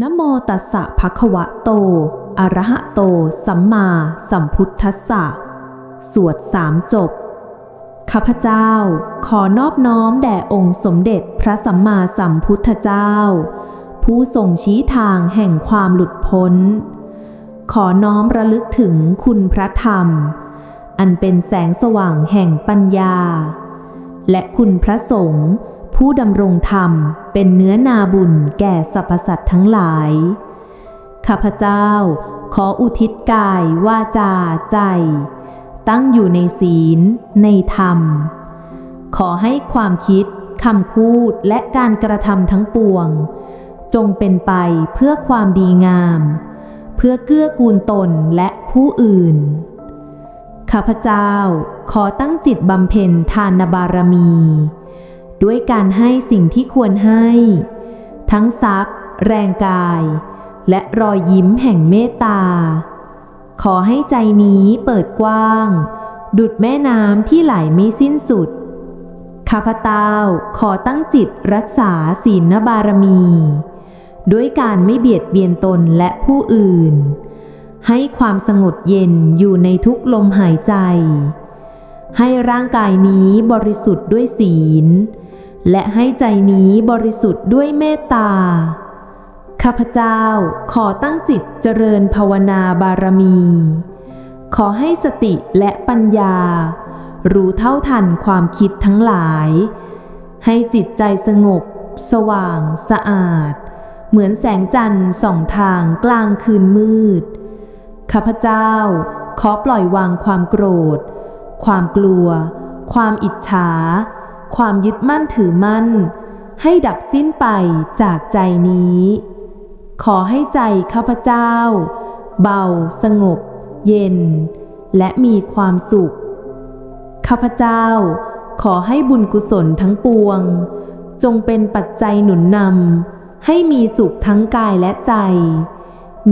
นโมตัสสะภะคะวะโต อะระหะโต สัมมาสัมพุทธัสสะ สวดสามจบ ข้าพเจ้า ขอนอบน้อมแด่องค์สมเด็จพระสัมมาสัมพุทธเจ้า ผู้ทรงชี้ทางแห่งความหลุดพ้น ขอน้อมระลึกถึงคุณพระธรรม อันเป็นแสงสว่างแห่งปัญญา และคุณพระสงฆ์ ผู้ดำรงธรรมเป็นเนื้อนาบุญแก่สรรพสัตว์ทั้งหลาย ข้าพเจ้าขออุทิศกายวาจาใจ ตั้งอยู่ในศีล ในธรรม ขอให้ความคิดคำพูดและการกระทำทั้งปวง จงเป็นไปเพื่อความดีงาม เพื่อเกื้อกูลตนและผู้อื่น ข้าพเจ้าขอตั้งจิตบำเพ็ญทานบารมี ด้วยการให้สิ่งที่ควรให้ ทั้งทรัพย์ แรงกาย และรอยยิ้มแห่งเมตตา ขอให้ใจนี้เปิดกว้าง ดุดแม่น้ำที่ไหลไม่สิ้นสุด ข้าพเจ้าขอตั้งจิตรักษาศีลบารมี ด้วยการไม่เบียดเบียนตนและผู้อื่น ให้ความสงบเย็นอยู่ในทุกลมหายใจให้ร่างกายนี้บริสุทธิ์ด้วยศีล และให้ใจนี้บริสุทธิ์ด้วยเมตตา ข้าพเจ้าขอตั้งจิตเจริญภาวนาบารมี ขอให้สติและปัญญา รู้เท่าทันความคิดทั้งหลาย ให้จิตใจสงบ สว่างสะอาด เหมือนแสงจันทร์ส่องทางกลางคืนมืด ข้าพเจ้าขอปล่อยวางความโกรธ ความกลัว ความอิจฉา ความยึดมั่นถือมั่น ให้ดับสิ้นไปจากใจนี้ ขอให้ใจข้าพเจ้า เบา สงบ เย็น และมีความสุข ข้าพเจ้า ขอให้บุญกุศลทั้งปวง จงเป็นปัจจัยหนุนนำให้มีสุขทั้งกายและใจ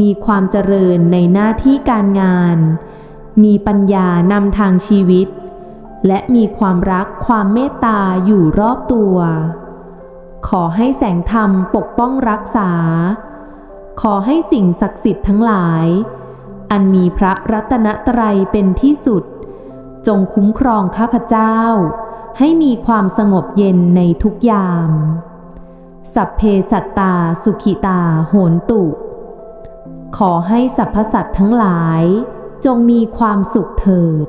มีความเจริญในหน้าที่การงาน มีปัญญานำทางชีวิต และมีความรักความเมตตาอยู่รอบตัว ขอให้แสงธรรมปกป้องรักษา ขอให้สิ่งศักดิ์สิทธิ์ทั้งหลาย อันมีพระรัตนตรัยเป็นที่สุด จงคุ้มครองข้าพเจ้า ให้มีความสงบเย็นในทุกยาม สัพเพสัตตาสุขิตาโหนตุ ขอให้สรรพสัตว์ทั้งหลาย จงมีความสุขเถิด